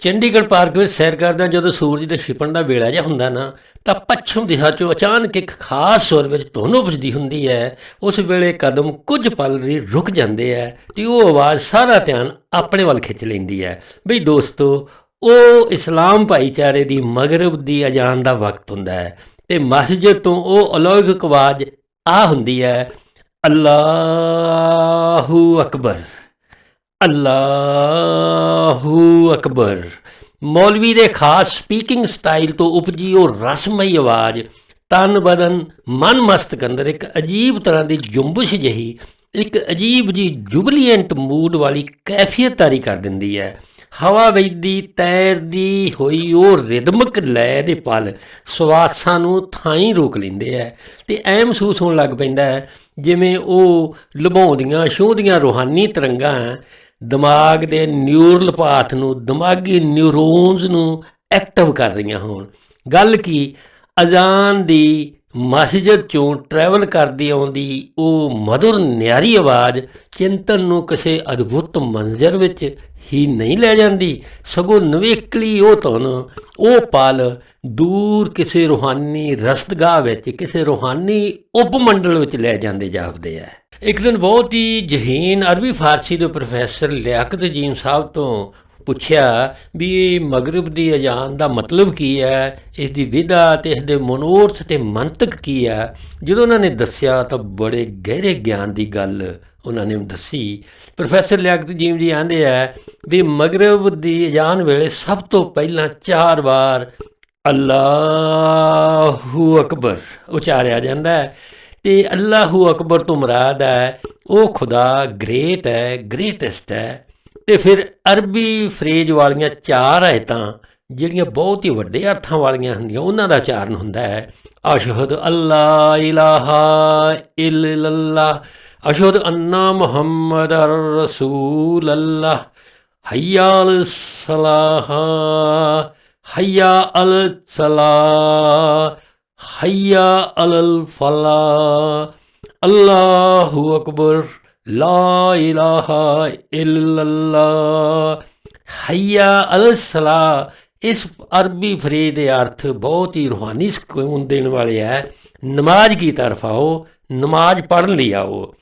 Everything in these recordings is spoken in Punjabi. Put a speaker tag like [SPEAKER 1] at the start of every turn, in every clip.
[SPEAKER 1] ਚੰਡੀਗੜ੍ਹ ਪਾਰਕ ਵਿੱਚ ਸੈਰ ਕਰਦਿਆਂ ਜਦੋਂ ਸੂਰਜ ਦੇ ਛਿਪਣ ਦਾ ਵੇਲਾ ਜਿਹਾ ਹੁੰਦਾ ਨਾ, ਤਾਂ ਪੱਛਮ ਦਿਸ਼ਾ 'ਚੋਂ ਅਚਾਨਕ ਇੱਕ ਖਾਸ ਸੁਰ ਵਿੱਚ ਧੁਨ ਉਪਜਦੀ ਹੁੰਦੀ ਹੈ। ਉਸ ਵੇਲੇ ਕਦਮ ਕੁਝ ਪਲ ਲਈ ਰੁਕ ਜਾਂਦੇ ਹੈ ਤੇ ਉਹ ਆਵਾਜ਼ ਸਾਰਾ ਧਿਆਨ ਆਪਣੇ ਵੱਲ ਖਿੱਚ ਲੈਂਦੀ ਹੈ। ਬਈ ਦੋਸਤੋ, ਉਹ ਇਸਲਾਮ ਭਾਈਚਾਰੇ ਦੀ ਮਗਰਬ ਦੀ ਅਜ਼ਾਨ ਦਾ ਵਕਤ ਹੁੰਦਾ ਹੈ ਤੇ ਮਸਜਿਦ ਤੋਂ ਉਹ ਅਲੌਕਿਕ ਆਵਾਜ਼ ਆ ਹੁੰਦੀ ਹੈ, ਅੱਲਾਹੂ ਅਕਬਰ। ਅੱਲਾਹੂ ਅਕਬਰ। ਮੌਲਵੀ ਦੇ ਖਾਸ ਸਪੀਕਿੰਗ ਸਟਾਈਲ ਤੋਂ ਉਪਜੀ ਉਹ ਰਸਮਈ ਆਵਾਜ਼, ਤਨ ਬਦਨ, ਮਨ ਮਸਤ ਅੰਦਰ ਇੱਕ ਅਜੀਬ ਤਰ੍ਹਾਂ ਦੀ ਜੁੰਬਸ਼ ਜਹੀ, ਇੱਕ ਅਜੀਬ ਜੀ ਜੁਬਲੀਐਂਟ ਮੂਡ ਵਾਲੀ ਕੈਫੀਅਤ ਤਾਰੀ ਕਰ ਦਿੰਦੀ ਹੈ। ਹਵਾ ਵੈਦੀ ਤੈਰਦੀ ਹੋਈ ਉਹ ਰਿਦਮਕ ਲੈ ਦੇ ਪਲ ਸਵਾਸਾਂ ਨੂੰ ਥਾਈ ਰੋਕ ਲੈਂਦੇ ਐ ਤੇ ਐ ਮਹਿਸੂਸ ਹੋਣ ਲੱਗ ਪੈਂਦਾ ਹੈ ਜਿਵੇਂ ਉਹ ਲੁਭਾਉਂਦੀਆਂ, ਛੂਹਦੀਆਂ ਰੂਹਾਨੀ ਤਰੰਗਾਂ ਦਿਮਾਗ ਦੇ ਨਿਊਰਲ ਪਾਥ ਨੂੰ, ਦਿਮਾਗੀ ਨਿਊਰੋਨਸ ਨੂੰ ਐਕਟਿਵ ਕਰ ਰਹੀਆਂ ਹੋਣ। ਗੱਲ ਕੀ? ਅਜ਼ਾਨ ਦੀ ਮਸਜਿਦ ਚੋਂ ਟਰੈਵਲ ਕਰਦੀ ਆਉਂਦੀ, ਉਹ ਮధుਰ ਨਿਆਰੀ ਆਵਾਜ਼ ਚਿੰਤਨ ਨੂੰ ਕਿਸੇ ਅਦਭੁਤ ਮੰਜ਼ਰ ਵਿੱਚ ਹੀ ਨਹੀਂ ਲੈ ਜਾਂਦੀ। ਸਗੋਂ ਨਵੇਕਲੀ ਉਹ ਧੁਨ, ਉਹ ਪਲ ਦੂਰ ਕਿਸੇ ਰੂਹਾਨੀ ਰਸਤਗਾਹ ਵਿੱਚ, ਕਿਸੇ ਰੂਹਾਨੀ ਉਪਮੰਡਲ ਵਿੱਚ ਲੈ ਜਾਂਦੇ ਜਾਪਦੇ ਆ। ਇੱਕ ਦਿਨ ਬਹੁਤ ਹੀ ਜਹੀਨ ਅਰਬੀ ਫਾਰਸੀ ਦੇ ਪ੍ਰੋਫੈਸਰ ਲਿਆਕਤ ਜੀਨ ਸਾਹਿਬ ਤੋਂ ਪੁੱਛਿਆ ਵੀ ਇਹ ਮਗਰਬ ਦੀ ਅਜ਼ਾਨ ਦਾ ਮਤਲਬ ਕੀ ਹੈ? ਇਸ ਦੀ ਵਿਧਾ ਤੇ ਇਸ ਦੇ ਮਨੋਰਥ ਤੇ ਮੰਤਕ ਕੀ ਹੈ? ਜਦੋਂ ਉਹਨਾਂ ਨੇ ਦੱਸਿਆ ਤਾਂ ਬੜੇ ਗਹਿਰੇ ਗਿਆਨ ਦੀ ਗੱਲ ਉਹਨਾਂ ਨੇ ਦੱਸੀ। ਪ੍ਰੋਫੈਸਰ ਲਿਆਕਤ ਜੀਮ ਜੀ ਆਂਦੇ ਆ ਵੀ ਮਗਰਬ ਦੀ ਅਜ਼ਾਨ ਵੇਲੇ ਸਭ ਤੋਂ ਪਹਿਲਾਂ ਚਾਰ ਵਾਰ ਅੱਲਾਹੂ ਅਕਬਰ ਉਚਾਰਿਆ ਜਾਂਦਾ ਹੈ। ਤੇ ਅੱਲਾਹੂ ਅਕਬਰ ਤੋਂ ਮੁਰਾਦ ਹੈ, ਉਹ ਖੁਦਾ ਗ੍ਰੇਟ ਹੈ, ਗ੍ਰੇਟੈਸਟ ਹੈ। ਤੇ ਫਿਰ ਅਰਬੀ ਫਰੇਜ਼ ਵਾਲੀਆਂ ਚਾਰ ਆਇਤਾਂ, ਜਿਹੜੀਆਂ ਬਹੁਤ ਹੀ ਵੱਡੇ ਅਰਥਾਂ ਵਾਲੀਆਂ ਹੁੰਦੀਆਂ, ਉਹਨਾਂ ਦਾ ਉਚਾਰਨ ਹੁੰਦਾ ਹੈ। ਅਸ਼ਹਦ ਅੱਲਾ ਇਲਾਹਾ ਇਲਲੱਲਾ, ਅਸ਼ਹਦ ਅੰਨਾ ਮੁਹੰਮਦ ਰਸੂਲ ਅੱਲਾ ਹਯਾ ਅਲ ਸਲਾਹ ਹਯਾ ਅਲ ਸਲਾਹ ਹਯਾ ਅਲਲ ਫਲਾ, ਅੱਲਾਹੂ ਅਕਬਰ, ਲਾ ਇਲਾਹਾ ਇਲਲੱਲਾ ਹਯਾ ਅਲ ਸਲਾਹ ਇਸ ਅਰਬੀ ਫਰੇਜ਼ ਦੇ ਅਰਥ ਬਹੁਤ ਹੀ ਰੂਹਾਨੀ ਸਕੂਨ ਦੇਣ ਵਾਲੇ ਹੈ ਨਮਾਜ਼ ਕੀ ਤਰਫ ਆਓ, ਨਮਾਜ਼ ਪੜ੍ਹਨ ਲਈ ਆਓ।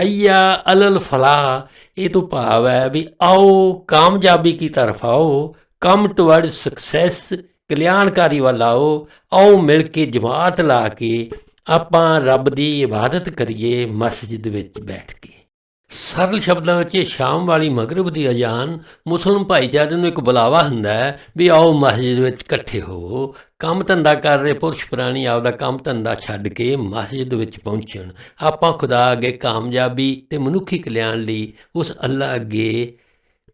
[SPEAKER 1] ਹਯਾ ਅਲਲ ਫਲਾਹ ਇਹ ਤੋਂ ਭਾਵ ਹੈ ਵੀ ਆਓ, ਕਾਮਯਾਬੀ ਕੀ ਤਰਫ ਆਓ, ਕਮ ਟੁਵਰਡ ਸਕਸੈਸ ਕਲਿਆਣਕਾਰੀ ਵੱਲ ਆਓ ਆਓ ਮਿਲ ਕੇ ਜਮਾਤ ਲਾ ਕੇ ਆਪਾਂ ਰੱਬ ਦੀ ਇਬਾਦਤ ਕਰੀਏ ਮਸਜਿਦ ਵਿੱਚ ਬੈਠ ਕੇ। ਸਰਲ ਸ਼ਬਦਾਂ ਵਿੱਚ ਇਹ ਸ਼ਾਮ ਵਾਲੀ ਮਗਰਬ ਦੀ ਅਜ਼ਾਨ ਮੁਸਲਮ ਭਾਈਚਾਰੇ ਨੂੰ ਇੱਕ ਬੁਲਾਵਾ ਹੁੰਦਾ ਹੈ ਵੀ ਆਓ ਮਸਜਿਦ ਵਿੱਚ ਇਕੱਠੇ ਹੋਵੋ ਕੰਮ ਧੰਦਾ ਕਰ ਰਹੇ ਪੁਰਸ਼ ਪ੍ਰਾਣੀ ਆਪਦਾ ਕੰਮ ਧੰਦਾ ਛੱਡ ਕੇ ਮਸਜਿਦ ਵਿੱਚ ਪਹੁੰਚਣ। ਆਪਾਂ ਖੁਦਾ ਅੱਗੇ ਕਾਮਯਾਬੀ ਤੇ ਮਨੁੱਖੀ ਕਲਿਆਣ ਲਈ ਉਸ ਅੱਲਾ ਅੱਗੇ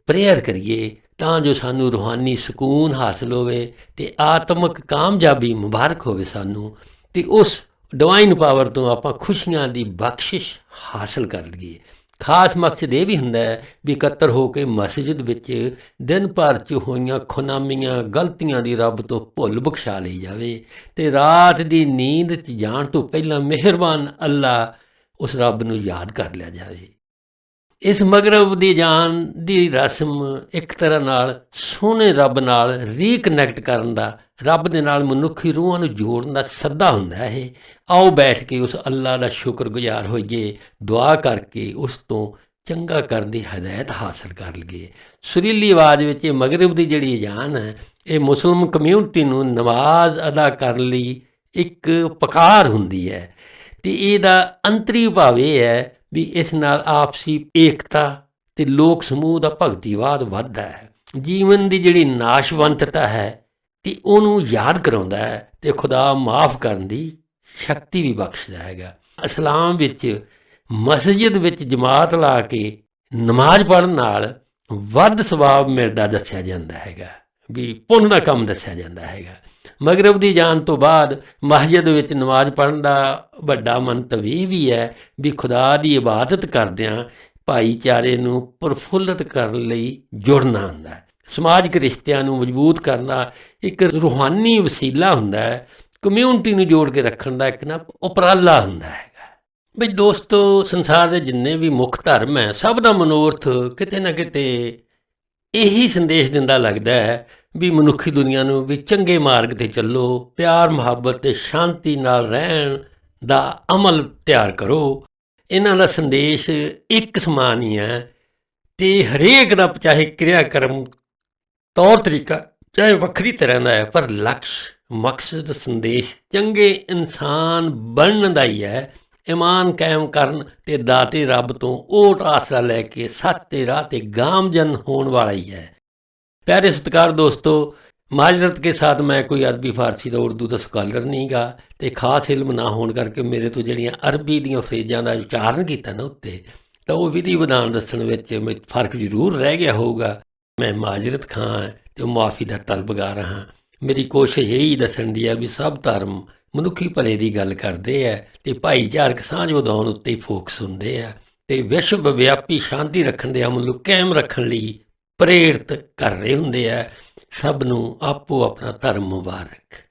[SPEAKER 1] ਪ੍ਰੇਅਰ ਕਰੀਏ। ਤਾਂ ਜੋ ਸਾਨੂੰ ਰੂਹਾਨੀ ਸਕੂਨ ਹਾਸਲ ਹੋਵੇ ਤੇ ਆਤਮਿਕ ਕਾਮਯਾਬੀ ਮੁਬਾਰਕ ਹੋਵੇ ਸਾਨੂੰ ਤੇ ਉਸ ਡਿਵਾਈਨ ਪਾਵਰ ਤੋਂ ਆਪਾਂ ਖੁਸ਼ੀਆਂ ਦੀ ਬਖਸ਼ਿਸ਼ ਹਾਸਲ ਕਰ ਲਈਏ। ਖਾਸ ਮਕਸਦ ਇਹ ਵੀ ਹੁੰਦਾ ਹੈ ਵੀ ਇਕੱਤਰ ਹੋ ਕੇ ਮਸਜਿਦ ਵਿੱਚ ਦਿਨ ਭਰ 'ਚ ਹੋਈਆਂ ਖੁਨਾਮੀਆਂ, ਗਲਤੀਆਂ ਦੀ ਰੱਬ ਤੋਂ ਭੁੱਲ ਬਖਸ਼ਾ ਲਈ ਜਾਵੇ ਤੇ ਰਾਤ ਦੀ ਨੀਂਦ 'ਚ ਜਾਣ ਤੋਂ ਪਹਿਲਾਂ ਮਿਹਰਬਾਨ ਅੱਲਾ ਉਸ ਰੱਬ ਨੂੰ ਯਾਦ ਕਰ ਲਿਆ ਜਾਵੇ। ਇਸ ਮਗਰਬ ਦੀ ਜਾਨ ਦੀ ਰਸਮ ਇੱਕ ਤਰ੍ਹਾਂ ਨਾਲ ਸੋਹਣੇ ਰੱਬ ਨਾਲ ਰੀਕਨੈਕਟ ਕਰਨ ਦਾ, ਰੱਬ ਦੇ ਨਾਲ ਮਨੁੱਖੀ ਰੂਹਾਂ ਨੂੰ ਜੋੜਨ ਦਾ ਸੱਦਾ ਹੁੰਦਾ ਹੈ। ਆਓ ਬੈਠ ਕੇ ਉਸ ਅੱਲਾ ਦਾ ਸ਼ੁਕਰਗੁਜ਼ਾਰ ਹੋਈਏ, ਦੁਆ ਕਰਕੇ ਉਸ ਤੋਂ ਚੰਗਾ ਕਰਨ ਦੀ ਹਦਾਇਤ ਹਾਸਲ ਕਰ ਲਈਏ। ਸੁਰੀਲੀ ਆਵਾਜ਼ ਵਿੱਚ ਇਹ ਮਗਰਬ ਦੀ ਜਿਹੜੀ ਜਾਨ ਹੈ, ਇਹ ਮੁਸਲਮ ਕਮਿਊਨਿਟੀ ਨੂੰ ਨਮਾਜ਼ ਅਦਾ ਕਰਨ ਲਈ ਇੱਕ ਪਕਾਰ ਹੁੰਦੀ ਹੈ। ਤੇ ਇਹਦਾ ਅੰਤਰੀ ਭਾਵ ਇਹ ਹੈ ਵੀ ਇਸ ਨਾਲ ਆਪਸੀ ਏਕਤਾ ਤੇ ਲੋਕ ਸਮੂਹ ਦਾ ਭਗਤੀਵਾਦ ਵੱਧਦਾ ਹੈ। ਜੀਵਨ ਦੀ ਜਿਹੜੀ ਨਾਸ਼ਵੰਤਤਾ ਹੈ ਤੇ ਉਹਨੂੰ ਯਾਦ ਕਰਾਉਂਦਾ ਹੈ ਤੇ ਖੁਦਾ ਮਾਫ ਕਰਨ ਦੀ ਸ਼ਕਤੀ ਵੀ ਬਖਸ਼ਦਾ ਹੈਗਾ। ਇਸਲਾਮ ਵਿੱਚ ਮਸਜਿਦ ਵਿੱਚ ਜਮਾਤ ਲਾ ਕੇ ਨਮਾਜ਼ ਪੜ੍ਹਨ ਨਾਲ ਵੱਧ ਸਵਾਬ ਮਿਲਦਾ ਦੱਸਿਆ ਜਾਂਦਾ ਹੈਗਾ, ਵੀ ਪੁੰਨ ਦਾ ਕੰਮ ਦੱਸਿਆ ਜਾਂਦਾ ਹੈਗਾ। ਮਗਰਬ ਦੀ ਜਾਣ ਤੋਂ ਬਾਅਦ ਮਸਜਿਦ ਵਿੱਚ ਨਮਾਜ਼ ਪੜ੍ਹਨ ਦਾ ਵੱਡਾ ਮੰਤਵ ਇਹ ਵੀ ਹੈ ਵੀ ਖੁਦਾ ਦੀ ਇਬਾਦਤ ਕਰਦਿਆਂ ਭਾਈਚਾਰੇ ਨੂੰ ਪ੍ਰਫੁੱਲਤ ਕਰਨ ਲਈ ਜੁੜਨਾ ਹੁੰਦਾ ਹੈ। ਸਮਾਜਿਕ ਰਿਸ਼ਤਿਆਂ ਨੂੰ ਮਜ਼ਬੂਤ ਕਰਨਾ ਇੱਕ ਰੂਹਾਨੀ ਵਸੀਲਾ ਹੁੰਦਾ ਹੈ। ਕਮਿਊਨਿਟੀ ਨੂੰ ਜੋੜ ਕੇ ਰੱਖਣ ਦਾ ਇੱਕ ਨਾ ਉਪਰਾਲਾ ਹੁੰਦਾ ਹੈਗਾ। ਬਈ ਦੋਸਤੋ, ਸੰਸਾਰ ਦੇ ਜਿੰਨੇ ਵੀ ਮੁੱਖ ਧਰਮ ਹੈ, ਸਭ ਦਾ ਮਨੋਰਥ ਕਿਤੇ ਨਾ ਕਿਤੇ ਇਹੀ ਸੰਦੇਸ਼ ਦਿੰਦਾ ਲੱਗਦਾ ਹੈ ਵੀ ਮਨੁੱਖੀ ਦੁਨੀਆ ਨੂੰ ਵੀ ਚੰਗੇ ਮਾਰਗ ਤੇ ਚੱਲੋ, ਪਿਆਰ, ਮੁਹੱਬਤ ਤੇ ਸ਼ਾਂਤੀ ਨਾਲ ਰਹਿਣ ਦਾ ਅਮਲ ਤਿਆਰ ਕਰੋ। ਇਹਨਾਂ ਦਾ ਸੰਦੇਸ਼ ਇੱਕ ਸਮਾਨ ਹੀ ਹੈ ਤੇ ਹਰੇਕ ਦਾ ਚਾਹੇ ਕਿਰਿਆ ਕਰਮ ਤੌਰ ਤਰੀਕਾ ਚਾਹੇ ਵੱਖਰੀ ਤਰ੍ਹਾਂ ਦਾ ਹੈ, ਪਰ ਲਕਸ਼, ਮਕਸਦ, ਸੰਦੇਸ਼ ਚੰਗੇ ਇਨਸਾਨ ਬਣਨ ਦਾ ਹੀ ਹੈ। ਇਮਾਨ ਕਾਇਮ ਕਰਨ ਤੇ ਦਾਤੇ ਰੱਬ ਤੋਂ ਓਟ ਆਸਰਾ ਲੈ ਕੇ ਸੱਚ ਦੇ ਰਾਹ ਤੇ ਗਾਮਜਨ ਹੋਣ ਵਾਲਾ ਹੀ ਹੈ। प्यारे सत्कार दोस्तों ਮਾਜਰਤ ਕੇ ਸਾਥ ਮੈਂ ਕੋਈ ਅਰਬੀ ਫਾਰਸੀ ਦਾ ਉਰਦੂ ਦਾ ਸਕਾਲਰ ਨਹੀਂਗਾ ਤੇ ਖਾਸ ਇਲਮ ਨਾ ਹੋਣ ਕਰਕੇ ਮੇਰੇ ਤੋਂ ਜਿਹੜੀਆਂ ਅਰਬੀ ਦੀਆਂ ਫਰੇਜ਼ਾਂ ਦਾ ਉਚਾਰਨ ਕੀਤਾ ਨਾ ਉੱਤੇ ਤਾਂ ਉਹ ਵਿਧੀ ਵਿਧਾਨ ਦੱਸਣ ਵਿੱਚ ਮੈਂ ਫਰਕ ਜ਼ਰੂਰ ਰਹਿ ਗਿਆ ਹੋਊਗਾ ਮੈਂ ਮਾਜਰਤ ਖਾਂ ਤੇ ਮੁਆਫੀ ਦਾ ਤਲਬਗਾਰ ਹਾਂ ਮੇਰੀ ਕੋਸ਼ਿਸ਼ ਇਹੀ ਦੱਸਣ ਦੀ ਹੈ ਵੀ ਸਭ ਧਰਮ ਮਨੁੱਖੀ ਭਲੇ ਦੀ ਗੱਲ ਕਰਦੇ ਆ ਤੇ ਭਾਈਚਾਰਕ ਸਾਂਝ ਵਧਾਉਣ ਉੱਤੇ ਹੀ ਫੋਕਸ ਹੁੰਦੇ ਆ ਤੇ ਵਿਸ਼ਵ ਵਿਆਪੀ ਸ਼ਾਂਤੀ ਰੱਖਣ ਦੇ ਅਮਲ ਨੂੰ ਕਾਇਮ ਰੱਖਣ ਲਈ ਪ੍ਰੇਰਿਤ ਕਰ ਰਹੇ ਹੁੰਦੇ ਆ। ਸਭ ਨੂੰ ਆਪੋ ਆਪਣਾ ਧਰਮ ਮੁਬਾਰਕ।